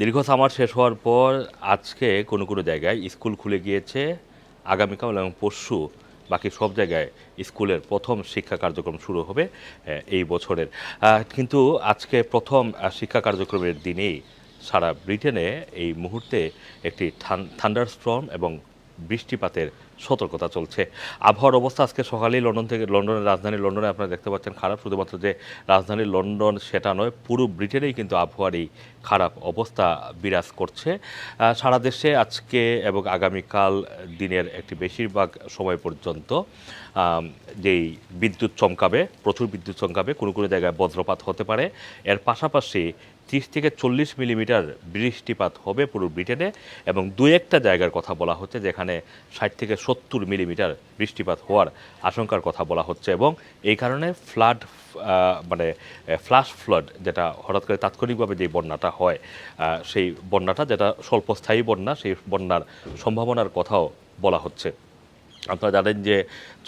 দীর্ঘ সামার শেষ হওয়ার পর আজকে কোনো কোনো জায়গায় স্কুল খুলে গিয়েছে, আগামীকাল এবং পরশু বাকি সব জায়গায় স্কুলের প্রথম শিক্ষা কার্যক্রম শুরু হবে এই বছরের। কিন্তু আজকে প্রথম শিক্ষা কার্যক্রমের দিনেই সারা ব্রিটেনে এই মুহূর্তে একটি থান্ডার স্ট্রম এবং বৃষ্টিপাতের সতর্কতা চলছে। আবহাওয়ার অবস্থা আজকে সকালেই লন্ডন থেকে লন্ডনের রাজধানী লন্ডনে আপনারা দেখতে পাচ্ছেন খারাপ। শুধুমাত্র যে রাজধানী লন্ডন, সেটা নয়, পুরো ব্রিটেনেই কিন্তু আবহাওয়ার এই খারাপ অবস্থা বিরাজ করছে। সারা দেশে আজকে এবং আগামীকাল দিনের একটি বেশিরভাগ সময় পর্যন্ত যেই বিদ্যুৎ চমকাবে, প্রচুর বিদ্যুৎ চমকাবে, কোনো কোনো জায়গায় বজ্রপাত হতে পারে। এর পাশাপাশি ত্রিশ থেকে চল্লিশ মিলিমিটার বৃষ্টিপাত হবে পুরো ব্রিটেনে এবং দু একটা জায়গার কথা বলা হচ্ছে যেখানে ষাট থেকে সত্তর মিলিমিটার বৃষ্টিপাত হওয়ার আশঙ্কার কথা বলা হচ্ছে এবং এই কারণে ফ্লাড মানে ফ্লাশ ফ্লাড যেটা হঠাৎ করে তাৎক্ষণিকভাবে যে বন্যাটা হয় সেই বন্যাটা যেটা স্বল্পস্থায়ী বন্যা, সেই বন্যার সম্ভাবনার কথাও বলা হচ্ছে। আপনারা জানেন যে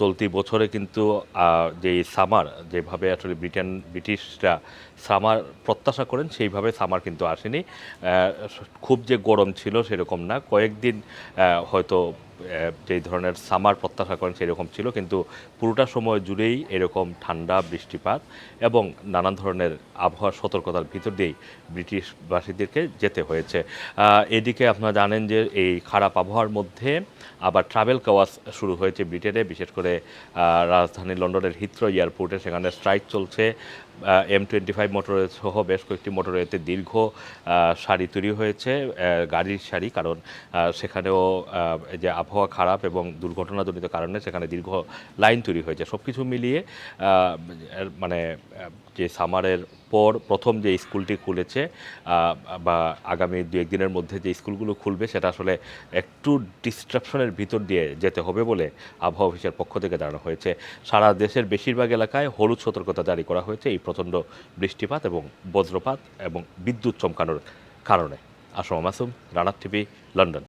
চলতি বছরে কিন্তু যে সামার, যেভাবে আসলে ব্রিটেন, ব্রিটিশরা সামার প্রত্যাশা করেন, সেইভাবে সামার কিন্তু আসেনি। খুব যে গরম ছিল সেরকম না। কয়েকদিন হয়তো যেই ধরনের সামার প্রত্যাশা করেন সেরকম ছিল, কিন্তু পুরোটা সময় জুড়েই এরকম ঠান্ডা, বৃষ্টিপাত এবং নানান ধরনের আবহাওয়ার সতর্কতার ভিতর দিয়েই ব্রিটিশবাসীদেরকে যেতে হয়েছে। এদিকে আপনারা জানেন যে এই খারাপ আবহাওয়ার মধ্যে আবার ট্রাভেল কাওয়াস শুরু হয়েছে ব্রিটেনে, বিশেষ করে রাজধানী লন্ডনের হিথ্রো এয়ারপোর্টে, সেখানে স্ট্রাইক চলছে। এম টোয়েন্টি ফাইভ মোটরওয়ে সহ বেশ কয়েকটি মোটরওয়েতে দীর্ঘ সারি তৈরি হয়েছে গাড়ির সারি, কারণ সেখানেও যে আবহাওয়া খারাপ এবং দুর্ঘটনাজনিত কারণে সেখানে দীর্ঘ লাইন তৈরি হয়েছে। সব কিছু মিলিয়ে মানে যে সামারের পর প্রথম যে স্কুলটি খুলেছে বা আগামী দু একদিনের মধ্যে যে স্কুলগুলো খুলবে, সেটা আসলে একটু ডিস্ট্রাকশনের ভিতর দিয়ে যেতে হবে বলে আবহাওয়া অফিসের পক্ষ থেকে জানানো হয়েছে। সারা দেশের বেশিরভাগ এলাকায় হলুদ সতর্কতা জারি করা হয়েছে। এই প্রচণ্ড বৃষ্টিপাত এবং বজ্রপাত এবং বিদ্যুৎ চমকানোর কারণে। আসম মাসুম রানার টিভি লন্ডন।